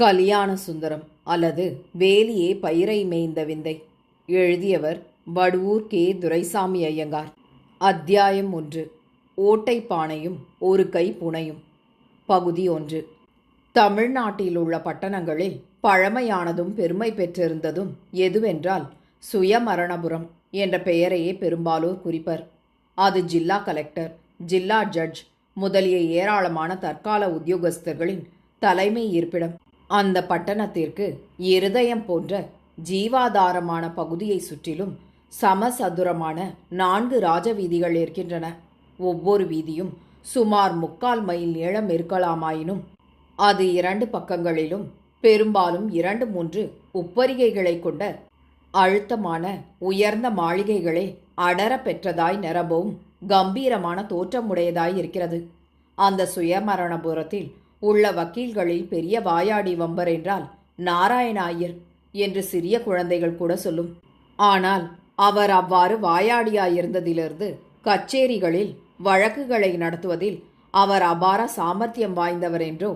கல்யாண சுந்தரம் அல்லது வேலியே பயிரை மேய்ந்த விந்தை. எழுதியவர் வடுவூர் கே. துரைசாமி ஐயங்கார். அத்தியாயம் ஒன்று. ஓட்டை பானையும் ஒரு கை புனையும். பகுதி ஒன்று. தமிழ்நாட்டில் உள்ள பட்டணங்களில் பழமையானதும் பெருமை பெற்றிருந்ததும் எதுவென்றால் சுயமரணபுரம் என்ற பெயரையே பெரும்பாலோர் குறிப்பர். அது ஜில்லா கலெக்டர் ஜில்லா ஜட்ஜ் முதலிய ஏராளமான தற்கால உத்தியோகஸ்தர்களின் தலைமை இருப்பிடம். அந்த பட்டணத்திற்கு இருதயம் போன்ற ஜீவாதாரமான பகுதியை சுற்றிலும் சமசதுரமான நான்கு ராஜவீதிகள் இருக்கின்றன. ஒவ்வொரு வீதியும் சுமார் முக்கால் மைல் நீளம் இருக்கலாமாயினும் அது இரண்டு பக்கங்களிலும் பெரும்பாலும் இரண்டு மூன்று உப்பரிகைகளை கொண்ட அழுத்தமான உயர்ந்த மாளிகைகளே அடர பெற்றதாய் நிரம்பவும் கம்பீரமான தோற்றமுடையதாய் இருக்கிறது. அந்த சுயமரணபுரத்தில் உள்ள வக்கீல்களில் பெரிய வாயாடி வம்பர் என்றால் நாராயண ஐயர் என்று சிறிய குழந்தைகள் கூட சொல்லும். ஆனால் அவர் அவ்வாறு வாயாடியாயிருந்ததிலிருந்து கச்சேரிகளில் வழக்குகளை நடத்துவதில் அவர் அபார சாமர்த்தியம் வாய்ந்தவர் என்றோ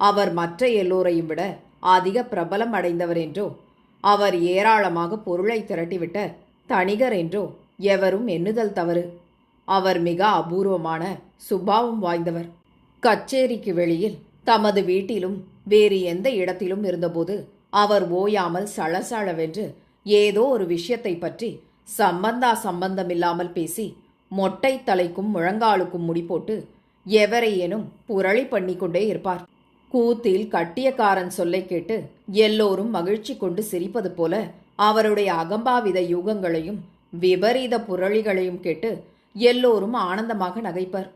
அவர் மற்ற எல்லோரையும் விட அதிக பிரபலம் அடைந்தவர் என்றோ அவர் ஏராளமாக பொருளை திரட்டிவிட்ட தணிகர் என்றோ எவரும் எண்ணுதல் தவறு. அவர் மிக அபூர்வமான சுபாவம் வாய்ந்தவர். கச்சேரிக்கு வெளியில் தமது வீட்டிலும் வேறு எந்த இடத்திலும் இருந்தபோது அவர் ஓயாமல் சளசளவென்று ஏதோ ஒரு விஷயத்தை பற்றி சம்பந்தா சம்பந்தமில்லாமல் பேசி மொட்டை தலைக்கும் முழங்காலுக்கும் முடி போட்டு எவரையேனும் புரளி பண்ணிக்கொண்டே இருப்பார். கூத்தில் கட்டியக்காரன் சொல்லை கேட்டு எல்லோரும் மகிழ்ச்சி கொண்டு சிரிப்பது போல அவருடைய அகம்பாவித யூகங்களையும் விபரீத புரளிகளையும் கேட்டு எல்லோரும் ஆனந்தமாக நகைப்பர்.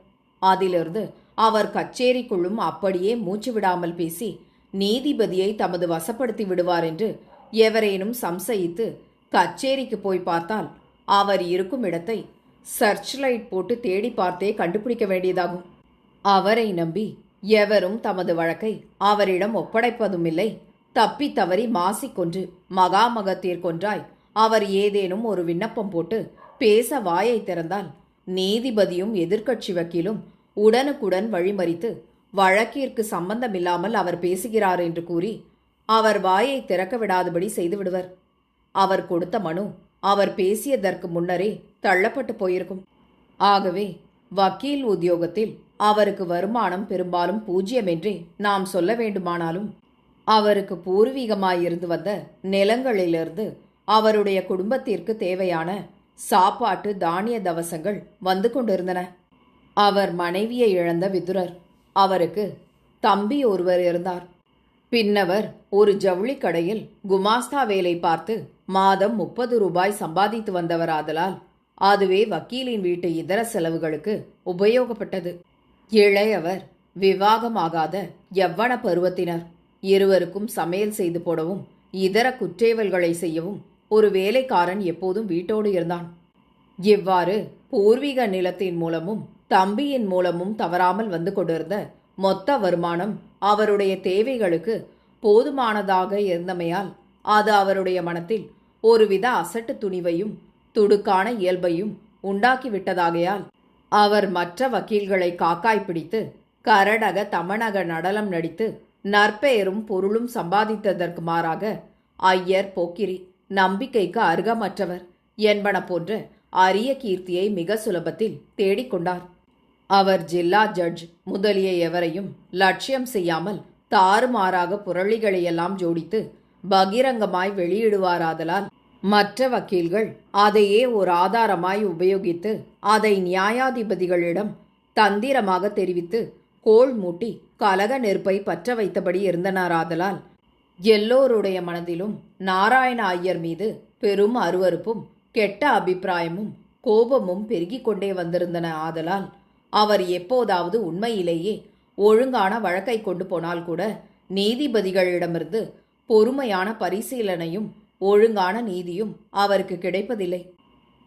அதிலிருந்து அவர் கச்சேரிக்குள்ளும் அப்படியே மூச்சு விடாமல் பேசி நீதிபதியை தமது வசப்படுத்தி விடுவார் என்று எவரேனும் சம்சயித்து கச்சேரிக்கு போய் பார்த்தால் அவர் இருக்கும் இடத்தை சர்ச் லைட் போட்டு தேடி பார்த்தே கண்டுபிடிக்க வேண்டியதாகும். அவரை நம்பி எவரும் தமது வழக்கை அவரிடம் ஒப்படைப்பதுமில்லை. தப்பி தவறி மாசிக்கொன்று மகாமகத்தீர்கொன்றாய் அவர் ஏதேனும் ஒரு விண்ணப்பம் போட்டு பேச வாயை திறந்தால் நீதிபதியும் எதிர்க்கட்சி வக்கீலும் உடனுக்குடன் வழிமறித்து வழக்கிற்கு சம்பந்தமில்லாமல் அவர் பேசுகிறார் என்று கூறி அவர் வாயை திறக்க விடாதபடி செய்துவிடுவர் அவர் கொடுத்த மனு அவர் பேசியதற்கு முன்னரே தள்ளப்பட்டு போயிருக்கும். ஆகவே வக்கீல் உத்தியோகத்தில் அவருக்கு வருமானம் பெரும்பாலும் பூஜ்யமென்றே நாம் சொல்ல வேண்டுமானாலும் அவருக்கு பூர்வீகமாயிருந்து வந்த நிலங்களிலிருந்து அவருடைய குடும்பத்திற்கு தேவையான சாப்பாட்டு தானிய தவசங்கள் வந்து கொண்டிருந்தன. அவர் மனைவியை இழந்த விதுரர். அவருக்கு தம்பி ஒருவர் இருந்தார். பின்னவர் ஒரு ஜவுளி கடையில் குமாஸ்தா வேலை பார்த்து மாதம் முப்பது ரூபாய் சம்பாதித்து வந்தவராதலால் அதுவே வக்கீலின் வீட்டு இதர செலவுகளுக்கு உபயோகப்பட்டது. இளையவர் விவாகமாகாத எவ்வன பருவத்தினர். இருவருக்கும் சமையல் செய்து போடவும் இதர குற்றேவல்களை செய்யவும் ஒரு வேலைக்காரன் எப்போதும் வீட்டோடு இருந்தான். இவ்வாறு பூர்வீக நிலத்தின் மூலமும் தம்பியின் மூலமும் தவறாமல் வந்து கொண்டிருந்த மொத்த வருமானம் அவருடைய தேவைகளுக்கு போதுமானதாக இருந்தமையால் அது அவருடைய மனத்தில் ஒருவித அசட்டு துணிவையும் துடுக்கான இயல்பையும் உண்டாக்கிவிட்டதாகையால் அவர் மற்ற வக்கீல்களை காக்காய் பிடித்து கரடக தமணக நடனம் நடித்து நற்பெயரும் பொருளும் சம்பாதித்ததற்கு மாறாக ஐயர் போக்கிரி நம்பிக்கைக்கு அருகமற்றவர் என்பன போன்ற அரிய கீர்த்தியை மிக சுலபத்தில் தேடிக்கொண்டார். அவர் ஜில்லா ஜட்ஜ் முதலிய எவரையும் லட்சியம் செய்யாமல் தாறுமாறாக புரளிகளையெல்லாம் ஜோடித்து பகிரங்கமாய் வெளியிடுவாராதலால் மற்ற வக்கீல்கள் அதையே ஒரு ஆதாரமாய் உபயோகித்து அதை நியாயாதிபதிகளிடம் தந்திரமாக தெரிவித்து கோள் மூட்டி கலக நெருப்பை பற்ற வைத்தபடி இருந்தனராதலால் எல்லோருடைய மனதிலும் நாராயண ஐயர் மீது பெரும் அருவருப்பும் கெட்ட அபிப்பிராயமும் கோபமும் பெருகிக் கொண்டே வந்திருந்தன ஆதலால் அவர் எப்போதாவது உண்மையிலேயே ஒழுங்கான வழக்கை கொண்டு போனால் கூட நீதிபதிகளிடமிருந்து பொறுமையான பரிசீலனையும் ஒழுங்கான நீதியும் அவருக்கு கிடைப்பதில்லை.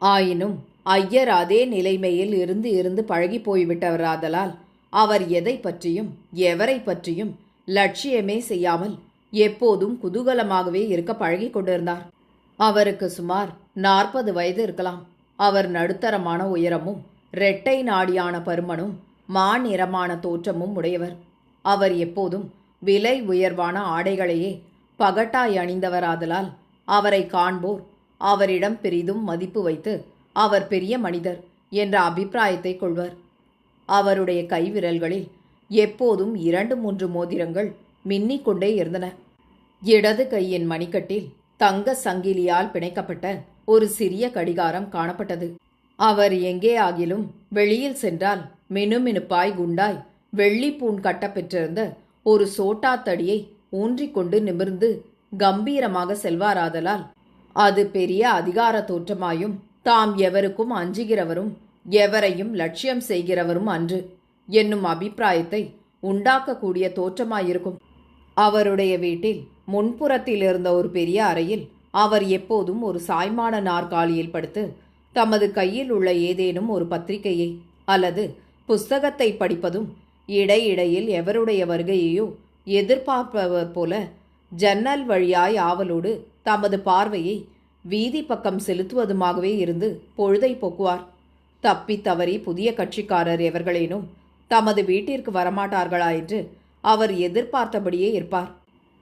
ஆயினும் ஐயர் அதே நிலைமையில் இருந்து இருந்து பழகி போய்விட்டவராதலால் அவர் எதை பற்றியும் எவரை பற்றியும் லட்சியமே செய்யாமல் எப்போதும் குதூகலமாகவே இருக்க பழகி கொண்டிருந்தார். அவருக்கு சுமார் நாற்பது வயது இருக்கலாம். அவர் நடுத்தரமான உயரமும் இரட்டை நாடியான பருமனும் மாநிறமான தோற்றமும் உடையவர். அவர் எப்போதும் விலை உயர்வான ஆடைகளையே பகட்டாய் அணிந்தவராதலால் அவரை காண்போர் அவரிடம் பெரிதும் மதிப்பு வைத்து அவர் பெரிய மனிதர் என்ற அபிப்பிராயத்தை கொள்வர். அவருடைய கைவிரல்களில் எப்போதும் இரண்டு மூன்று மோதிரங்கள் மின்னிக் கொண்டே இருந்தன. இடது கையின் மணிக்கட்டில் தங்க சங்கிலியால் பிணைக்கப்பட்ட ஒரு சிறிய கடிகாரம் காணப்பட்டது. அவர் எங்கே ஆகிலும் வெளியில் சென்றால் மினுமினுப்பாய் குண்டாய் வெள்ளிப்பூன் கட்டப்பெற்றிருந்த ஒரு சோட்டா தடியை ஊன்றிக்கொண்டு நிமிர்ந்து கம்பீரமாக செல்வாராதலால் அது பெரிய அதிகார தோற்றமாயும் தாம் எவருக்கும் அஞ்சுகிறவரும் எவரையும் லட்சியம் செய்கிறவரும் அன்று என்னும் அபிப்பிராயத்தை உண்டாக்கக்கூடிய தோற்றமாயிருக்கும். அவருடைய வீட்டில் முன்புறத்தில் இருந்த ஒரு பெரிய அறையில் அவர் எப்போதும் ஒரு சாய்மான நாற்காலியில் படுத்து தமது கையில் உள்ள ஏதேனும் ஒரு பத்திரிகையை அல்லது புஸ்தகத்தை படிப்பதும் இடையிடையில் எவருடைய வருகையையோ எதிர்பார்ப்பவர் போல ஜன்னல் வழியாய் ஆவலோடு தமது பார்வையை வீதி பக்கம் செலுத்துவதுமாகவே இருந்து பொழுதை போக்குவார். தப்பி தவறி புதிய கட்சிக்காரர் எவர்களேனும் தமது வீட்டிற்கு வரமாட்டார்களா என்று அவர் எதிர்பார்த்தபடியே இருப்பார்.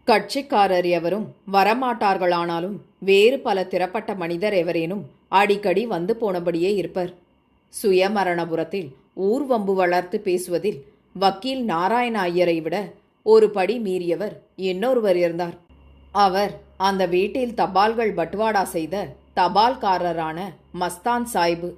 கட்சிக்காரர் எவரும் வரமாட்டார்களானாலும் வேறு பல திறப்பட்ட மனிதர் எவரேனும் அடிக்கடி வந்து போனபடியே இருப்பர். சுயமரணபுரத்தில் ஊர்வம்பு வளர்த்து பேசுவதில் வக்கீல் நாராயண ஐயரை விட ஒரு படி மீறியவர் இன்னொருவர் இருந்தார். அவர் அந்த வீட்டில் தபால்கள் பட்டுவாடா செய்த தபால்காரரான மஸ்தான் சாய்பு.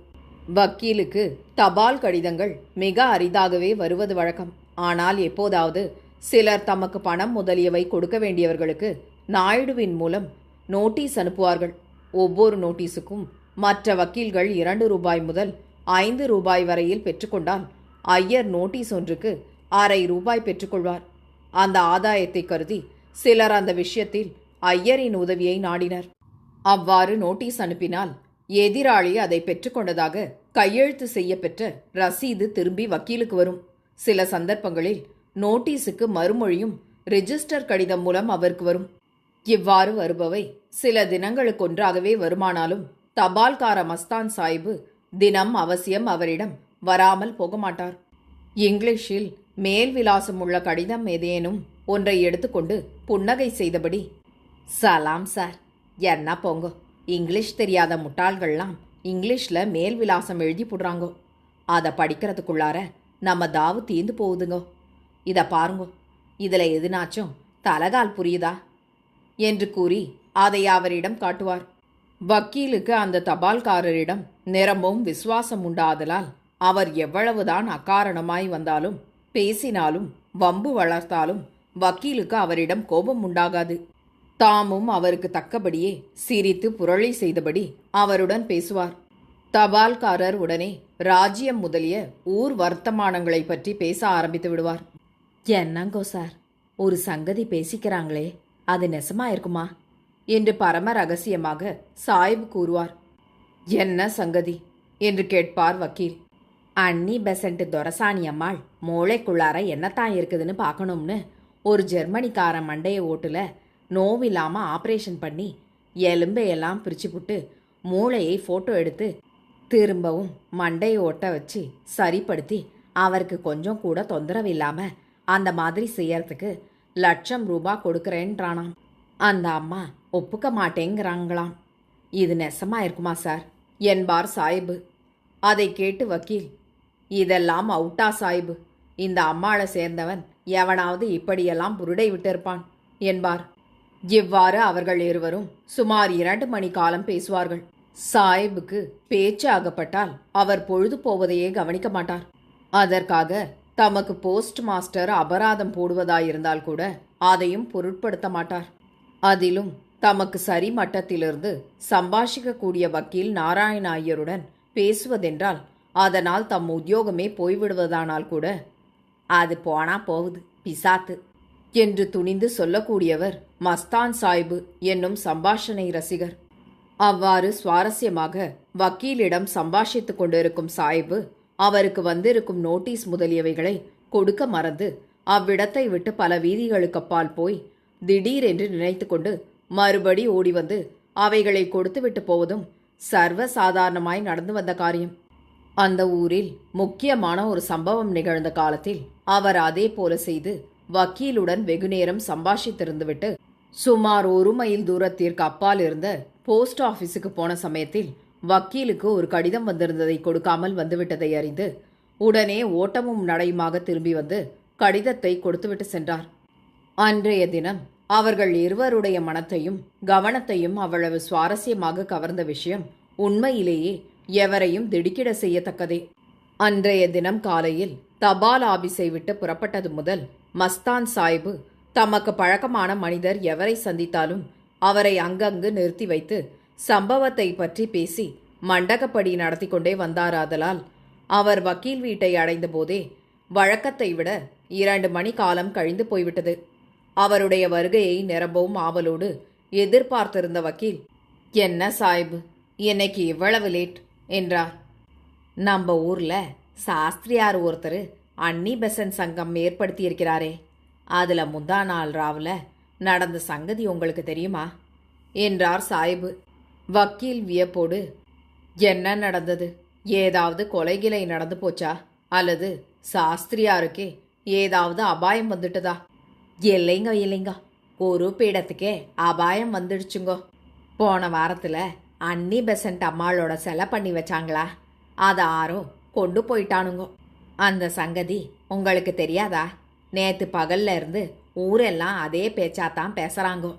வக்கீலுக்கு தபால் கடிதங்கள் மிக அரிதாகவே வருவது வழக்கம். ஆனால் எப்போதாவது சிலர் தமக்கு பணம் முதலியவை கொடுக்க வேண்டியவர்களுக்கு நாயுடுவின் மூலம் நோட்டீஸ் அனுப்புவார்கள். ஒவ்வொரு நோட்டீஸுக்கும் மற்ற வக்கீல்கள் இரண்டு ரூபாய் முதல் ஐந்து ரூபாய் வரையில் பெற்றுக்கொண்டால் ஐயர் நோட்டீஸ் ஒன்றுக்கு அரை ரூபாய் பெற்றுக்கொள்வார். அந்த ஆதாயத்தை கருதி சிலர் அந்த விஷயத்தில் ஐயரின் உதவியை நாடினர். அவ்வாறு நோட்டீஸ் அனுப்பினால் எதிராளி அதை பெற்றுக்கொண்டதாக கையெழுத்து செய்யப்பெற்ற ரசீது திரும்பி வக்கீலுக்கு வரும். சில சந்தர்ப்பங்களில் நோட்டீஸுக்கு மறுமொழியும் ரிஜிஸ்டர் கடிதம் மூலம் அவருக்கு வரும். இவ்வாறு வருபவை சில தினங்களுக்கொன்றாகவே வருமானாலும் தபால்கார மஸ்தான் சாஹிபு தினம் அவசியம் அவரிடம் வராமல் போக மாட்டார் இங்கிலீஷில் மேல் விலாசம் உள்ள கடிதம் ஏதேனும் ஒன்றை எடுத்துக்கொண்டு புன்னகை செய்தபடி சலாம் சார் என்ன போங்கோ. இங்கிலீஷ் தெரியாத முட்டாள்கள்லாம் இங்கிலீஷில் மேல் விலாசம் எழுதி போடுறாங்கோ. அதை படிக்கிறதுக்குள்ளார நம்ம தாவு தீந்து போகுதுங்கோ. இதை பாருங்கோ. இதில் எதுனாச்சும் தலகால் புரியுதா? என்று கூறி அதை அவரிடம் காட்டுவார். வக்கீலுக்கு அந்த தபால்காரரிடம் நிரம்பும் விசுவாசம் உண்டாதலால் அவர் எவ்வளவுதான் அக்காரணமாய் வந்தாலும் பேசினாலும் வம்பு வளர்த்தாலும் வக்கீலுக்கு அவரிடம் கோபம் உண்டாகாது. தாமும் அவருக்கு தக்கபடியே சிரித்து புரளி செய்தபடி அவருடன் பேசுவார். தபால்காரர் உடனே ராஜ்யம் முதலிய ஊர் வர்த்தமானங்களை பற்றி பேச ஆரம்பித்து விடுவார். என்னங்கோ சார் ஒரு சங்கதி பேசிக்கிறாங்களே அது நெசமா இருக்குமா? என்று பரம ரகசியமாக சாய்வு கூறுவார். என்ன சங்கதி? என்று கேட்பார் வக்கீல். அன்னி பெசண்ட் துரசாணி அம்மாள் மூளைக்குள்ளார என்னத்தான் இருக்குதுன்னு பார்க்கணும்னு ஒரு ஜெர்மனிக்கார மண்டைய ஓட்டுல நோவில்லாம ஆப்ரேஷன் பண்ணி எலும்பையெல்லாம் பிரிச்சு புட்டு மூளையை ஃபோட்டோ எடுத்து திரும்பவும் மண்டையை ஒட்ட வச்சு சரிப்படுத்தி அவருக்கு கொஞ்சம் கூட தொந்தரவு இல்லாம அந்த மாதிரி செய்யறதுக்கு லட்சம் ரூபாய் கொடுக்குறேன்றானாம். அந்த அம்மா ஒப்புக்க மாட்டேங்கிறாங்களாம் இது நெசமா இருக்குமா சார்? என்பார் சாயிபு. அதை கேட்டு வக்கீல் இதெல்லாம் அவுட்டா சாயிபு. இந்த அம்மாளை சேர்ந்தவன் எவனாவது இப்படியெல்லாம் புருடை விட்டிருப்பான். என்பார். இவ்வாறு அவர்கள் இருவரும் சுமார் இரண்டு மணி காலம் பேசுவார்கள். சாயிபுக்கு பேச்சு ஆகப்பட்டால் அவர் பொழுது போவதையே கவனிக்க மாட்டார். அதற்காக தமக்கு போஸ்ட் மாஸ்டர் அபராதம் போடுவதாயிருந்தால் கூட அதையும் பொருட்படுத்த மாட்டார். அதிலும் தமக்கு சரி மட்டத்திலிருந்து சம்பாஷிக்கக்கூடிய வக்கீல் நாராயண ஐயருடன் பேசுவதென்றால் அதனால் தம் உத்தியோகமே போய்விடுவதானால் கூட அது போனா போகுது பிசாத்து என்று துணிந்து சொல்லக்கூடியவர் மஸ்தான் சாய்பு என்னும் சம்பாஷணை ரசிகர். அவ்வாறு சுவாரஸ்யமாக வக்கீலிடம் சம்பாஷித்துக் கொண்டிருக்கும் சாய்பு அவருக்கு வந்திருக்கும் நோட்டீஸ் முதலியவைகளை கொடுக்க மறந்து அவ்விடத்தை விட்டு பல வீதிகளுக்கு அப்பால் போய் திடீரென்று நினைத்துக்கொண்டு மறுபடி ஓடி வந்து அவைகளை கொடுத்துவிட்டு போவதும் சர்வ சாதாரணமாய் நடந்து வந்த காரியம். அந்த ஊரில் முக்கியமான ஒரு சம்பவம் நிகழ்ந்த காலத்தில் அவர் அதே போல செய்து வக்கீலுடன் வெகுநேரம் சம்பாஷித்திருந்துவிட்டு சுமார் ஒரு மைல் தூரத்திற்கு அப்பால் இருந்த போஸ்ட் ஆபீஸுக்கு போன சமயத்தில் வக்கீலுக்கு ஒரு கடிதம் வந்திருந்ததை கொடுக்காமல் வந்துவிட்டதை அறிந்து உடனே ஓட்டமும் நடையுமாக திரும்பி வந்து கடிதத்தை கொடுத்துவிட்டு சென்றார். அன்றைய தினம் அவர்கள் இருவருடைய மனத்தையும் கவனத்தையும் அவ்வளவு சுவாரஸ்யமாக கவர்ந்த விஷயம் உண்மையிலேயே எவரையும் திடுக்கிட செய்யத்தக்கதே. அன்றைய தினம் காலையில் தபால் ஆபீஸை விட்டு புறப்பட்டது முதல் மஸ்தான் சாஹிபு தமக்கு பழக்கமான மனிதர் எவரை சந்தித்தாலும் அவரை அங்கங்கு நிறுத்தி வைத்து சம்பவத்தை பற்றி பேசி மண்டகப்படி நடத்தி கொண்டே வந்தாராதலால் அவர் வக்கீல் வீட்டை அடைந்தபோதே வழக்கத்தை விட இரண்டு மணி காலம் கழிந்து போய்விட்டது. அவருடைய வருகையை நிரம்பவும் ஆவலோடு எதிர்பார்த்திருந்த வக்கீல் என்ன சாஹிபு என்னைக்கு இவ்வளவு லேட்? என்றார். நம்ம ஊர்ல சாஸ்திரியார் ஒருத்தர் அன்னி பெசன் சங்கம் ஏற்படுத்தியிருக்கிறாரே. அதுல முந்தா நாள் ராவில் நடந்த சங்கதி உங்களுக்கு தெரியுமா? என்றார் சாஹிபு வக்கீல் வியப்போடு என்ன நடந்தது? ஏதாவது கொலைகிலை நடந்து போச்சா? அல்லது சாஸ்திரியாருக்கே ஏதாவது அபாயம் வந்துட்டதா? இல்லைங்க இல்லைங்க. ஒரு பீடத்துக்கே அபாயம் வந்துடுச்சுங்கோ. போன வாரத்தில் அன்னி பெசன்ட் அம்மாளோட செலை பண்ணி வச்சாங்களா? அதை ஆரோ கொண்டு போயிட்டானுங்கோ. அந்த சங்கதி உங்களுக்கு தெரியாதா? நேத்து பகல்ல இருந்து ஊரெல்லாம் அதே பேச்சாத்தான் பேசுறாங்கோ.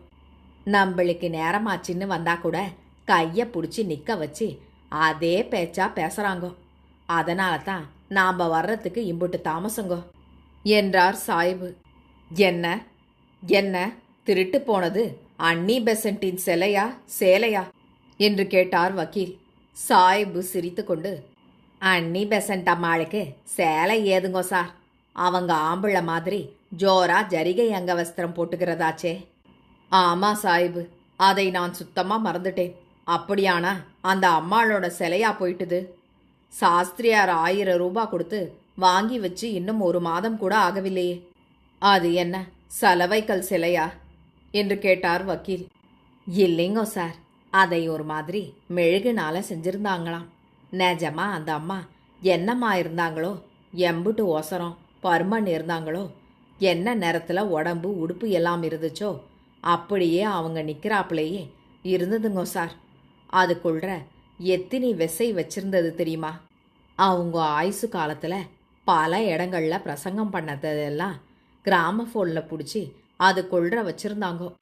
நம்மளுக்கு நேரமாச்சின்னு வந்தா கூட கையை பிடிச்சி நிற்க வச்சு அதே பேச்சா பேசுறாங்கோ. அதனால தான் நாம் வர்றதுக்கு இம்புட்டு தாமசங்கோ. என்றார் சாய்பு. என்ன? என்ன? திருட்டு போனது? அன்னி பெசன்ட்டின் சிலையா? சேலையா? என்று கேட்டார் வக்கீல். சாய்பு சிரித்துக்கொண்டு அன்னி பெசன்ட் அம்மாளுக்கு சேலை ஏதுங்கோ சார்? அவங்க ஆம்பிள்ள மாதிரி ஜோரா ஜரிகை அங்க வஸ்திரம் போட்டுக்கிறதாச்சே. ஆமா சாஹிபு அதை நான் சுத்தமா மறந்துட்டேன். அப்படியானா அந்த அம்மாளோட சிலையா போயிட்டுது? சாஸ்திரியார் ஆயிரம் ரூபா கொடுத்து வாங்கி வச்சு இன்னும் ஒரு மாதம் கூட ஆகவில்லையே. அது என்ன சலவைக்கல் சிலையா? என்று கேட்டார் வக்கீல். இல்லைங்கோ சார் அதை ஒரு மாதிரி மெழுகுனால செஞ்சிருந்தாங்களாம். நிஜமா அந்த அம்மா என்னம்மா இருந்தாங்களோ? எம்புட்டு ஒசரம் பருமன் இருந்தாங்களோ? என்ன நேரத்தில் உடம்பு உடுப்பு எல்லாம் இருந்துச்சோ? அப்படியே அவங்க நிற்கிறாப்புலையே இருந்ததுங்கோ சார். அதுக்குள்ள எத்தினி விசை வச்சிருந்தது தெரியுமா? அவங்க ஆயுசு காலத்தில் பல இடங்களில் பிரசங்கம் பண்ணதெல்லாம் கிராமஃபோனில் பிடிச்சி அது கொள்ற வச்சுருந்தாங்க.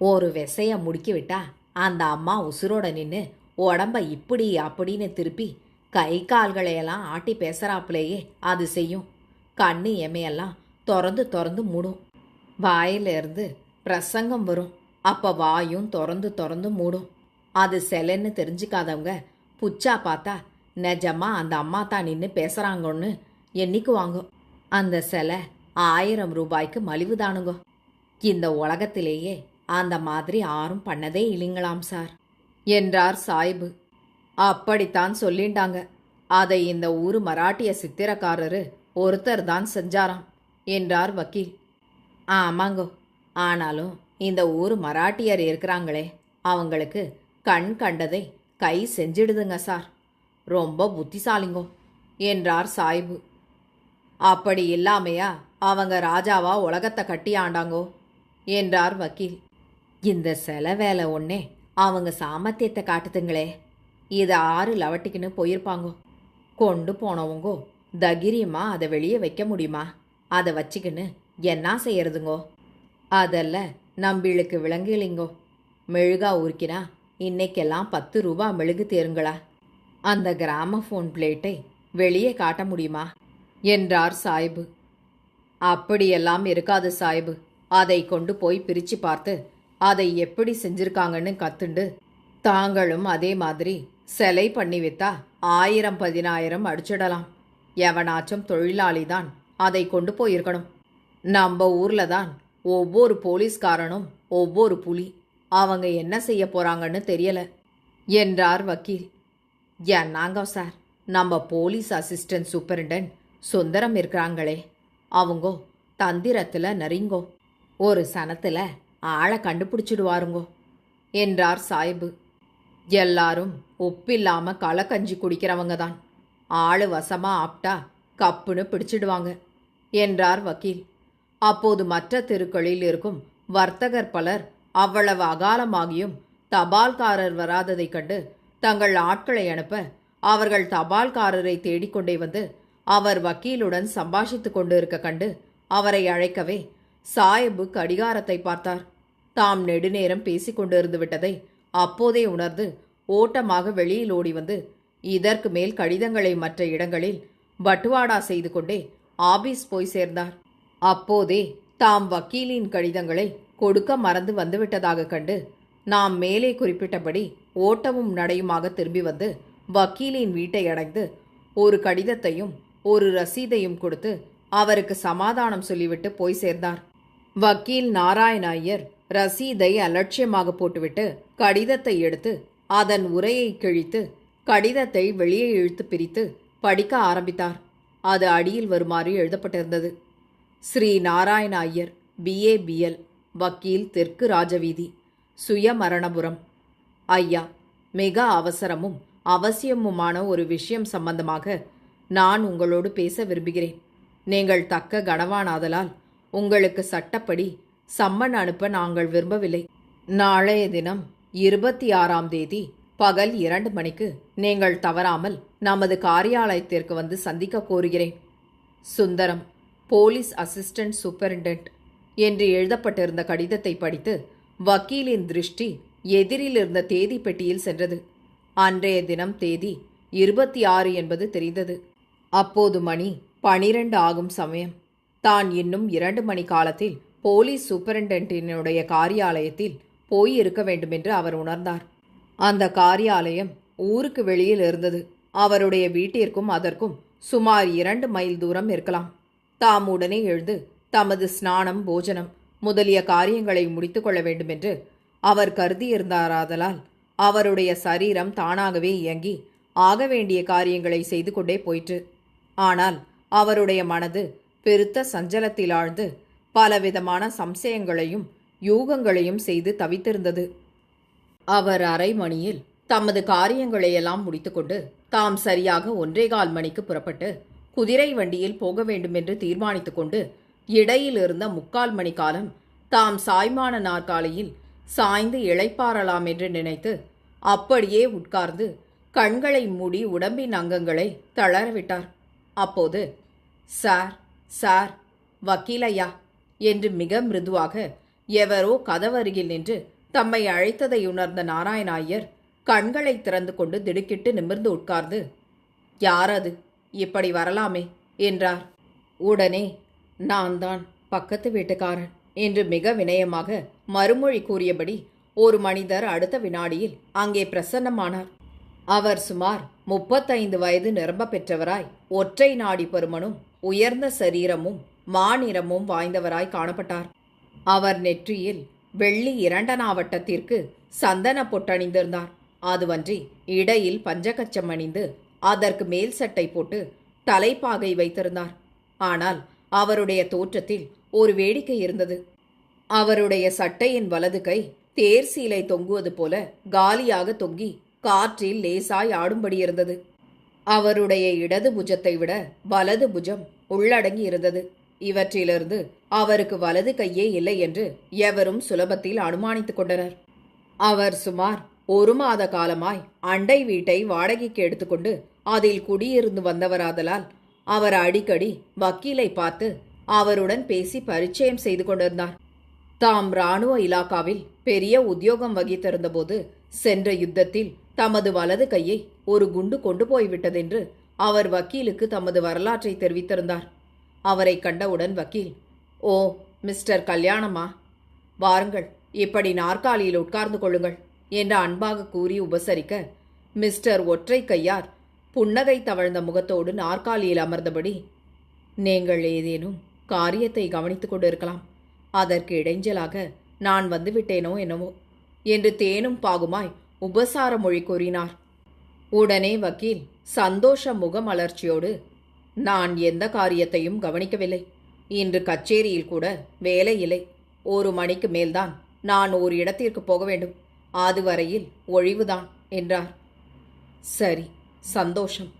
ஒரு விசைய முடுக்கி விட்டா அந்த அம்மா உசுரோட நின்று உடம்ப இப்படி அப்படின்னு திருப்பி கை கால்களையெல்லாம் ஆட்டி பேசுகிறாப்புலேயே அது செய்யும். கண்ணு எமையெல்லாம் திறந்து திறந்து மூடும். வாயிலிருந்து பிரசங்கம் வரும். அப்போ வாயும் திறந்து திறந்து மூடும். அது சிலைன்னு தெரிஞ்சுக்காதவங்க புச்சா பார்த்தா நிஜமா அந்த அம்மா தான் நின்று பேசுகிறாங்கன்னு எண்ணிக்குவாங்க. அந்த சிலை ஆயிரம் ரூபாய்க்கு மலிவு தானுங்கோ. இந்த உலகத்திலேயே அந்த மாதிரி யாரும் பண்ணதே இல்லைங்களாம் சார். என்றார் சாய்பு. அப்படித்தான் சொல்லிண்டாங்க. அதை இந்த ஊர் மராட்டிய சித்திரக்காரரு ஒருத்தர் தான் செஞ்சாராம் என்றார் வக்கீல். ஆமாங்கோ. ஆனாலும் இந்த ஊர் மராட்டியர் இருக்கிறாங்களே அவங்களுக்கு கண் கண்டதை கை செஞ்சிடுதுங்க சார். ரொம்ப புத்திசாலிங்கோ என்றார் சாய்பு. அப்படி இல்லாமையா அவங்க ராஜாவா உலகத்தை கட்டி ஆண்டாங்கோ? என்றார் வக்கீல். இந்த செல வேலை ஒன்னே அவங்க சாமர்த்தியத்தை காட்டுதுங்களே. இதை ஆறு லவட்டிக்குன்னு போயிருப்பாங்கோ. கொண்டு போனவங்கோ தகிரியமா அதை வெளியே வைக்க முடியுமா? அதை வச்சுக்கின்னு என்ன செய்யறதுங்கோ? அதல்ல நம்பிளுக்கு விளங்கலிங்கோ மெழுகா உருக்கினா இன்னைக்கெல்லாம் பத்து ரூபா மெழுகு தேருங்களா? அந்த கிராம ஃபோன் பிளேட்டை வெளியே காட்ட முடியுமா? என்றார் சாய்பு. அப்படியெல்லாம் இருக்காது சாய்பு. அதை கொண்டு போய் பிரிச்சு பார்த்து அதை எப்படி செஞ்சிருக்காங்கன்னு கத்துண்டு. தாங்களும் அதே மாதிரி சிலை பண்ணி வித்தா ஆயிரம் பதினாயிரம் அடிச்சிடலாம். எவனாச்சும் தொழிலாளி தான் அதை கொண்டு போயிருக்கணும். நம்ம ஊர்ல தான் ஒவ்வொரு போலீஸ்காரனும் ஒவ்வொரு புலி. அவங்க என்ன செய்ய போறாங்கன்னு தெரியல என்றார் வக்கீல். என்னாங்க சார்? நம்ம போலீஸ் அசிஸ்டன்ட் சூப்பரிண்டன்ட் சுந்தரம் இருக்கிறாங்களே. அவங்கோ தந்திரத்துல நரிங்கோ ஒரு சனத்துல ஆளை கண்டுபிடிச்சிடுவாருங்கோ என்றார் சாய்பு. எல்லாரும் உப்பில்லாம களக்கஞ்சி குடிக்கிறவங்க தான் ஆளு வசமா ஆப்டா கப்புன்னு பிடிச்சிடுவாங்க என்றார் வக்கீல். அப்போது மற்ற தெருக்களில் இருக்கும் வர்த்தகர் பலர் அவ்வளவு அகாலமாகியும் தபால்காரர் வராததைக் கண்டு தங்கள் ஆட்களை அனுப்ப அவர்கள் தபால்காரரை தேடிக்கொண்டே வந்து அவர் வக்கீலுடன் சம்பாஷித்துக் கொண்டிருக்க கண்டு அவரை அழைக்கவே சாயபு கடிகாரத்தை பார்த்தார். தாம் நெடுநேரம் பேசிக் கொண்டிருந்து விட்டதை அப்போதே உணர்ந்து ஓட்டமாக வெளியில் ஓடி வந்து இதற்கு மேல் கடிதங்களை மற்ற இடங்களில் பட்டுவாடா செய்து கொண்டே ஆபீஸ் போய் சேர்ந்தார். அப்போதே தாம் வக்கீலின் கடிதங்களை கொடுக்க மறந்து வந்துவிட்டதாக கண்டு நாம் மேலே குறிப்பிட்டபடி ஓட்டமும் நடையுமாக திரும்பி வந்து வக்கீலின் வீட்டை அடைந்து ஒரு கடிதத்தையும் ஒரு ரசீதையும் கொடுத்து அவருக்கு சமாதானம் சொல்லிவிட்டு போய் சேர்ந்தார். வக்கீல் நாராயண ஐயர் ரசீதை அலட்சியமாக போட்டுவிட்டு கடிதத்தை எடுத்து அதன் உரையை கிழித்து கடிதத்தை வெளியே இழுத்து பிரித்து படிக்க ஆரம்பித்தார். அது அடியில் வருமாறு எழுதப்பட்டிருந்தது. ஸ்ரீ நாராயண ஐயர் பிஏ பிஎல் வக்கீல் தெற்கு ராஜவீதி சுயமரணபுரம். ஐயா மிக அவசரமும் அவசியமுமான ஒரு விஷயம் சம்பந்தமாக நான் உங்களோடு பேச விரும்புகிறேன். நீங்கள் தக்க கனவானாதலால் உங்களுக்கு சட்டப்படி சம்மன் அனுப்ப நாங்கள் விரும்பவில்லை. நாளைய தினம் இருபத்தி ஆறாம் தேதி பகல் இரண்டு மணிக்கு நீங்கள் தவறாமல் நமது காரியாலயத்திற்கு வந்து சந்திக்க கோருகிறேன். சுந்தரம் போலீஸ் அசிஸ்டன்ட் சூப்பரிண்டென்ட் என்று எழுதப்பட்டிருந்த கடிதத்தை படித்து வக்கீலின் திருஷ்டி எதிரில் இருந்த தேதி பெட்டியில் சென்றது. அன்றைய தினம் தேதி இருபத்தி ஆறு என்பது தெரிந்தது. அப்போது மணி பனிரெண்டு ஆகும் சமயம். தான் இன்னும் இரண்டு மணி காலத்தில் போலீஸ் சூப்பரிண்டென்டினுடைய காரியாலயத்தில் போய் இருக்க வேண்டுமென்று அவர் உணர்ந்தார். அந்த காரியாலயம் ஊருக்கு வெளியில் இருந்தது. அவருடைய வீட்டிற்கும் அதற்கும் சுமார் இரண்டு மைல் தூரம் இருக்கலாம். தாம் உடனே எழுந்து தமது ஸ்நானம் போஜனம் முதலிய காரியங்களை முடித்துக்கொள்ள வேண்டுமென்று அவர் கருதியிருந்தாராதலால் அவருடைய சரீரம் தானாகவே இயங்கி ஆக வேண்டிய காரியங்களை செய்து கொண்டே போயிற்று. ஆனால் அவருடைய மனது பெருத்த சஞ்சலத்தில் ஆழ்ந்து பலவிதமான சம்சயங்களையும் யூகங்களையும் செய்து தவித்திருந்தது. அவர் அரை மணியில் தமது காரியங்களையெல்லாம் முடித்துக்கொண்டு தாம் சரியாக ஒன்றே கால் மணிக்கு புறப்பட்டு குதிரை வண்டியில் போக வேண்டுமென்று தீர்மானித்துக் கொண்டு இடையில் இருந்த முக்கால் மணி காலம் தாம் சாய்மான நாற்காலியில் சாய்ந்து இழைப்பாரலாம் என்று நினைத்து அப்படியே உட்கார்ந்து கண்களை மூடி உடம்பின் அங்கங்களை தளரவிட்டார் அப்போது சார் சார் வக்கீலையா என்று மிக மிருதுவாக எவரோ கதவருகில் நின்று தம்மை அழைத்ததை உணர்ந்த நாராயண ஐயர் கண்களை திறந்து கொண்டு திடுக்கிட்டு நிமிர்ந்து உட்கார்ந்து யார் அது? இப்படி வரலாமே என்றார். உடனே நான் தான் பக்கத்து வீட்டுக்காரன் என்று மிக வினயமாக மறுமொழி கூறியபடி ஒரு மனிதர் அடுத்த வினாடியில் அங்கே பிரசன்னமானார். அவர் சுமார் முப்பத்தைந்து வயது நிரம்ப பெற்றவராய் ஒற்றை நாடி பருமனும் உயர்ந்த சரீரமும் மாநிறமும் வாய்ந்தவராய் காணப்பட்டார். அவர் நெற்றியில் வெள்ளி இரண்டனாவட்டத்திற்கு சந்தன பொட்டணிந்திருந்தார் அதுவன்றி இடையில் பஞ்சகச்சம் அணிந்து அதற்கு மேல் சட்டை போட்டு தலைப்பாகை வைத்திருந்தார். ஆனால் அவருடைய தோற்றத்தில் ஒரு வேடிக்கை இருந்தது. அவருடைய சட்டையின் வலது கை தேர் சீலை தொங்குவது போல காலியாக தொங்கி காற்றில் லேசாய் ஆடும்படி இருந்தது. அவருடைய இடது புஜத்தை விட வலது புஜம் உள்ளடங்கி இருந்தது. இவற்றிலிருந்து அவருக்கு வலது கையே இல்லை என்று எவரும் சுலபத்தில் அனுமானித்துக் கொண்டனர். அவர் சுமார் ஒரு மாத காலமாய் அண்டை வீட்டை வாடகைக்கு எடுத்துக்கொண்டு அதில் குடியிருந்து வந்தவராதலால் அவர் அடிக்கடி வக்கீலை பார்த்து அவருடன் பேசி பரிச்சயம் செய்து கொண்டிருந்தார். தாம் இராணுவ இலாக்காவில் பெரிய உத்தியோகம் வகித்திருந்தபோது சென்ற யுத்தத்தில் தமது வலது கையை ஒரு குண்டு கொண்டு போய்விட்டதென்று அவர் வக்கீலுக்கு தமது வரலாற்றை தெரிவித்திருந்தார். அவரை கண்டவுடன் வக்கீல் ஓ மிஸ்டர் கல்யாணமா வாருங்கள் இப்படி நாற்காலியில் உட்கார்ந்து கொள்ளுங்கள் என்று அன்பாக கூறி உபசரிக்க மிஸ்டர் ஒற்றை கையார் புன்னகை தவழ்ந்த முகத்தோடு நாற்காலியில் அமர்ந்தபடி நீங்கள் ஏதேனும் காரியத்தை கவனித்துக் கொண்டிருக்கலாம். அதற்கு இடைஞ்சலாக நான் வந்துவிட்டேனோ என்னவோ? என்று தேனும் பாகுமாய் உபசார மொழி கூறினார். உடனே வக்கீல் சந்தோஷ முகமலர்ச்சியோடு நான் எந்த காரியத்தையும் கவனிக்கவில்லை. இன்று கச்சேரியில் கூட வேலை இல்லை. ஒரு மணிக்கு மேல்தான் நான் ஒரு இடத்திற்கு போக வேண்டும். அதுவரையில் ஒழிவுதான் என்றார். சரி சந்தோஷம்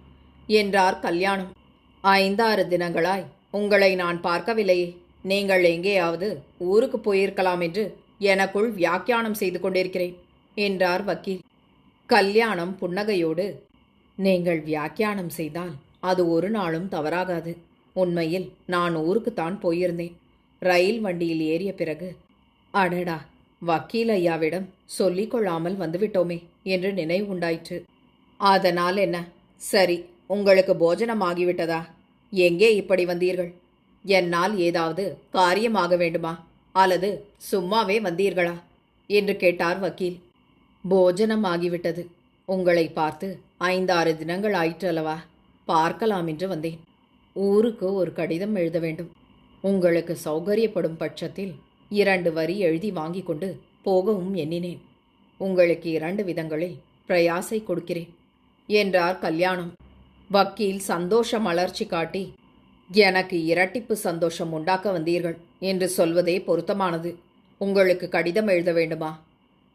என்றார் கல்யாணம். ஐந்தாறு தினங்களாய் உங்களை நான் பார்க்கவில்லையே. நீங்கள் எங்கேயாவது ஊருக்கு போயிருக்கலாம் என்று எனக்குள் வியாக்கியானம் செய்து கொண்டிருக்கிறேன். என்றார் வக்கீல். கல்யாணம் புன்னகையோடு நீங்கள் வியாக்கியானம் செய்தால் அது ஒரு நாளும் தவறாகாது. உண்மையில் நான் ஊருக்குத்தான் போயிருந்தேன். ரயில் வண்டியில் ஏறிய பிறகு அடடா வக்கீல் ஐயாவிடம் சொல்லிக் கொள்ளாமல் வந்துவிட்டோமே என்று நினைவு உண்டாயிற்று. அதனால் என்ன? சரி உங்களுக்கு போஜனம் ஆகிவிட்டதா? எங்கே இப்படி வந்தீர்கள்? என்னால் ஏதாவது காரியமாக வேண்டுமா? அல்லது சும்மாவே வந்தீர்களா? என்று கேட்டார் வக்கீல். போஜனம் ஆகிவிட்டது உங்களை பார்த்து ஐந்தாறு தினங்கள் ஆயிற்று அல்லவா பார்க்கலாம் என்று வந்தேன். ஊருக்கு ஒரு கடிதம் எழுத வேண்டும். உங்களுக்கு சௌகரியப்படும் பட்சத்தில் இரண்டு வரி எழுதி வாங்கி கொண்டு போகவும் எண்ணினேன். உங்களுக்கு இரண்டு விதங்களில் பிரயாசை கொடுக்கிறேன். என்றார் கல்யாணம். வக்கீல் சந்தோஷ மலர்ச்சி காட்டி எனக்கு இரட்டிப்பு சந்தோஷம் உண்டாக்க வந்தீர்கள் என்று சொல்வதே பொருத்தமானது. உங்களுக்கு கடிதம் எழுத வேண்டுமா?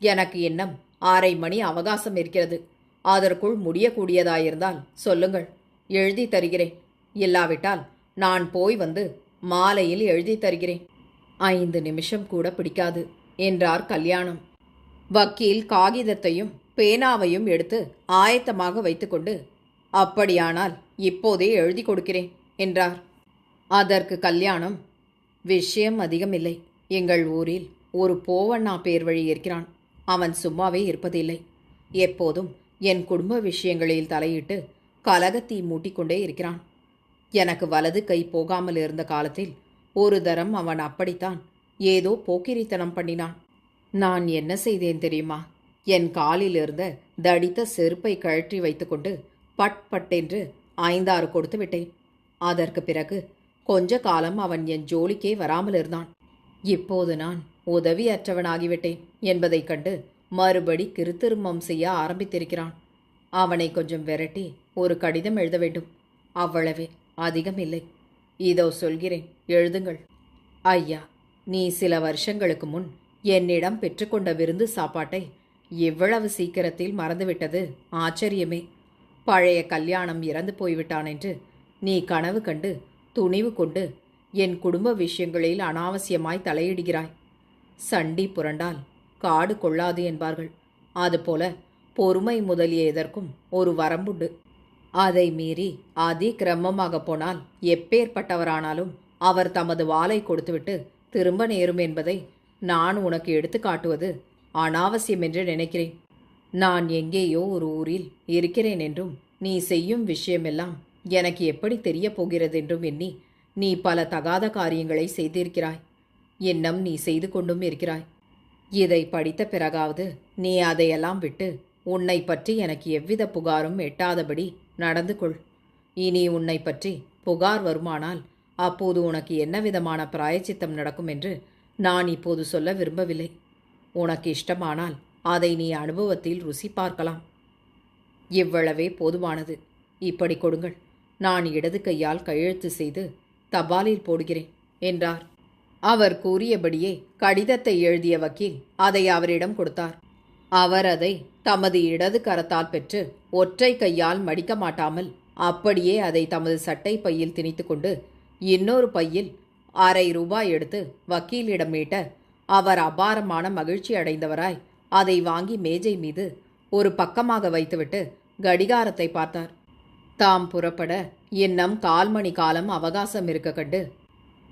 எனக்கு எண்ணம் ஆறை மணி அவகாசம் இருக்கிறது. அதற்குள் முடியக்கூடியதாயிருந்தால் சொல்லுங்கள். எழுதி தருகிறேன். இல்லாவிட்டால் நான் போய் வந்து மாலையில் எழுதி தருகிறேன். ஐந்து நிமிஷம் கூட பிடிக்காது என்றார் கல்யாணம். வக்கீல் காகிதத்தையும் பேனாவையும் எடுத்து ஆயத்தமாக வைத்துக்கொண்டு அப்படியானால் இப்போதே எழுதி கொடுக்கிறேன் என்றார். அதற்கு கல்யாணம் விஷயம் அதிகமில்லை. எங்கள் ஊரில் ஒரு போவண்ணா பேர் வழி இருக்கிறான். அவன் சும்மாவே இருப்பதில்லை. எப்போதும் என் குடும்ப விஷயங்களில் தலையிட்டு கலகத்தீ மூட்டிக்கொண்டே இருக்கிறான். எனக்கு வலது கை போகாமல் இருந்த காலத்தில் ஒரு தரம் அவன் அப்படித்தான் ஏதோ போக்கிரித்தனம் பண்ணினான். நான் என்ன செய்தேன் தெரியுமா? என் காலில் இருந்த தடித்த செருப்பை கழற்றி வைத்துக்கொண்டு பட் பட்டென்று ஐந்தாறு கொடுத்து விட்டேன். அதற்கு பிறகு கொஞ்ச காலம் அவன் என் ஜோலிக்கே வராமல் இருந்தான். இப்போது நான் உதவியற்றவனாகிவிட்டேன் என்பதைக் கண்டு மறுபடி கிருத்திருமம் செய்ய ஆரம்பித்திருக்கிறான். அவனை கொஞ்சம் விரட்டி ஒரு கடிதம் எழுத வேண்டும். அவ்வளவே அதிகம் இல்லை. இதோ சொல்கிறேன் எழுதுங்கள். ஐயா நீ சில வருஷங்களுக்கு முன் என்னிடம் பெற்றுக்கொண்ட விருந்து சாப்பாட்டை இவ்வளவு சீக்கிரத்தில் மறந்துவிட்டது. ஆச்சரியமே. பழைய கல்யாணம் இறந்து போய்விட்டான் என்று நீ கனவு கண்டு துணிவு கொண்டு என் குடும்ப விஷயங்களில் அனாவசியமாய் தலையிடுகிறாய். சண்டி புரண்டால் காடு கொள்ளாது என்பார்கள். அதுபோல பொறுமை முதலிய எதற்கும் ஒரு வரம்புண்டு. அதை மீறி அதி கிரமமாக போனால் எப்பேற்பட்டவரானாலும் அவர் தமது வாளை கொடுத்துவிட்டு திரும்ப நேரும் என்பதை நான் உனக்கு எடுத்து காட்டுவது அனாவசியம் என்று நினைக்கிறேன். நான் எங்கேயோ ஒரு ஊரில் இருக்கிறேன் என்றும் நீ செய்யும் விஷயமெல்லாம் எனக்கு எப்படி தெரியப் போகிறது என்றும் எண்ணி நீ பல தகாத காரியங்களை செய்திருக்கிறாய். இன்னும் நீ செய்து கொண்டும் இருக்கிறாய். இதை படித்த பிறகாவது நீ அதையெல்லாம் விட்டு உன்னை பற்றி எனக்கு எவ்வித புகாரும் எட்டாதபடி நடந்து கொள். இனி உன்னை பற்றி புகார் வருமானால் அப்போது உனக்கு என்ன விதமான பிராயச்சித்தம் நடக்கும் என்று நான் இப்போது சொல்ல விரும்பவில்லை. உனக்கு இஷ்டமானால் அதை நீ அனுபவத்தில் ருசி பார்க்கலாம். இவ்வளவே போதுமானது. இப்படி கொடுங்கள். நான் இடது கையால் கையெழுத்து செய்து தபாலில் போடுகிறேன் என்றார். அவர் கூறியபடியே கடிதத்தை எழுதிய வக்கீல் அதை அவரிடம் கொடுத்தார். அவர் அதை தமது இடது கரத்தால் பெற்று ஒற்றை கையால் மடிக்க மாட்டாமல் அப்படியே அதை தமது சட்டை பையில் திணித்து கொண்டு இன்னொரு பையில் அரை ரூபாய் எடுத்து வக்கீலிடம் மீட்ட அவர் அபாரமான மகிழ்ச்சி அடைந்தவராய் அதை வாங்கி மேஜை மீது ஒரு பக்கமாக வைத்துவிட்டு கடிகாரத்தை பார்த்தார். தாம் புறப்பட இன்னும் கால் மணி காலம் அவகாசம் இருக்க கண்டு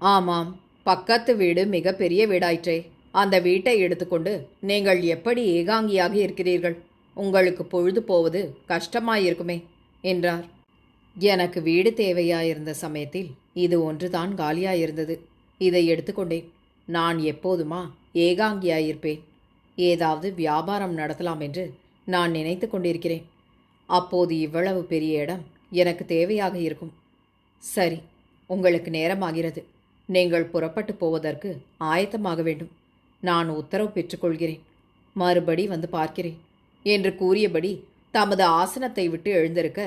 ஆமாம் பக்கத்து வீடு மிக பெரிய வீடாயிற்றே. அந்த வீட்டை எடுத்துக்கொண்டு நீங்கள் எப்படி ஏகாங்கியாக இருக்கிறீர்கள்? உங்களுக்கு பொழுது போவது கஷ்டமாயிருக்குமே என்றார். எனக்கு வீடு தேவையாயிருந்த சமயத்தில் இது ஒன்றுதான் காலியாயிருந்தது. இதை எடுத்துக்கொண்டேன். நான் எப்போதுமா ஏகாங்கியாயிருப்பேன். ஏதாவது வியாபாரம் நடத்தலாம் என்று நான் நினைத்து கொண்டிருக்கிறேன். அப்போது இவ்வளவு பெரிய இடம் எனக்கு தேவையாக இருக்கும். சரி உங்களுக்கு நேரமாகிறது. நீங்கள் புறப்பட்டு போவதற்கு ஆயத்தமாக வேண்டும். நான் உத்தரவு பெற்றுக்கொள்கிறேன். மறுபடி வந்து பார்க்கிறேன். என்று கூறியபடி தமது ஆசனத்தை விட்டு எழுந்திருக்க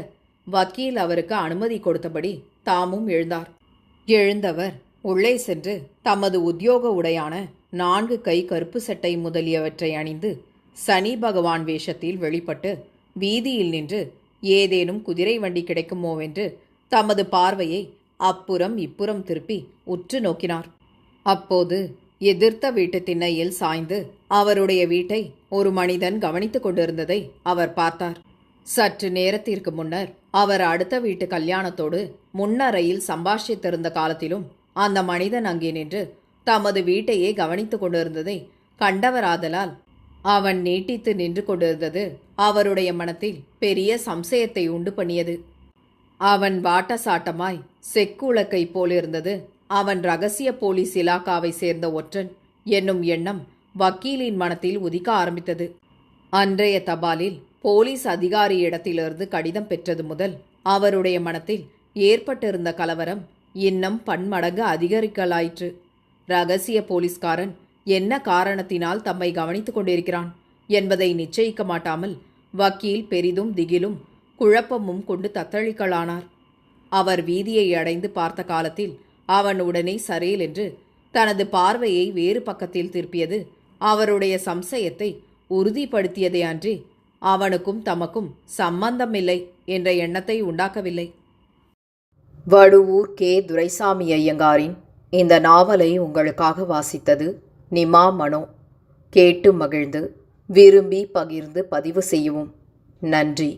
வக்கீல் அவருக்கு அனுமதி கொடுத்தபடி தாமும் எழுந்தார். எழுந்தவர் உள்ளே சென்று தமது உத்தியோக உடையான நான்கு கை கருப்பு சட்டை முதலியவற்றை அணிந்து சனி பகவான் வேஷத்தில் வெளிப்பட்டு வீதியில் நின்று ஏதேனும் குதிரை வண்டி கிடைக்குமோவென்று தமது பார்வையை அப்புறம் இப்புறம் திருப்பி உற்று நோக்கினார். அப்போது எதிர்த்த வீட்டு திண்ணையில் சாய்ந்து அவருடைய வீட்டை ஒரு மனிதன் கவனித்துக் கொண்டிருந்ததை அவர் பார்த்தார். சற்று நேரத்திற்கு முன்னர் அவர் அடுத்த வீட்டு கல்யாணத்தோடு முன்னறையில் சம்பாஷித்திருந்த காலத்திலும் அந்த மனிதன் அங்கே நின்று தமது வீட்டையே கவனித்துக் கொண்டிருந்ததை கண்டவராதலால் அவன் நீட்டித்து நின்று கொண்டிருந்தது அவருடைய மனத்தில் பெரிய சம்சயத்தை உண்டு பண்ணியது. அவன் வாட்டசாட்டமாய் செக்குளக்கை போலிருந்தது. அவன் ரகசிய போலீஸ் இலாக்காவை சேர்ந்த ஒற்றன் என்னும் எண்ணம் வக்கீலின் மனத்தில் உதிக்க ஆரம்பித்தது. அன்றைய தபாலில் போலீஸ் அதிகாரி இடத்திலிருந்து கடிதம் பெற்றது முதல் அவருடைய மனத்தில் ஏற்பட்டிருந்த கலவரம் இன்னும் பன்மடங்கு அதிகரிக்கலாயிற்று. ரகசிய போலீஸ்காரன் என்ன காரணத்தினால் தம்மை கவனித்துக் கொண்டிருக்கிறான் என்பதை நிச்சயிக்க மாட்டாமல் வக்கீல் பெரிதும் திகிலும் குழப்பமும் கொண்டு தத்தளிக்கலானார். அவர் வீதியை அடைந்து பார்த்த காலத்தில் அவன் உடனே சரேல் என்று தனது பார்வையை வேறு பக்கத்தில் திருப்பியது அவருடைய சம்சயத்தை உறுதிப்படுத்தியதே அன்றி அவனுக்கும் தமக்கும் சம்பந்தமில்லை என்ற எண்ணத்தை உண்டாக்கவில்லை. வடுவூர் கே. துரைசாமி ஐயங்காரின் இந்த நாவலை உங்களுக்காக வாசித்தது நிமா மனோ. கேட்டு மகிழ்ந்து விரும்பி பகிர்ந்து பதிவு செய்யவும். நன்றி.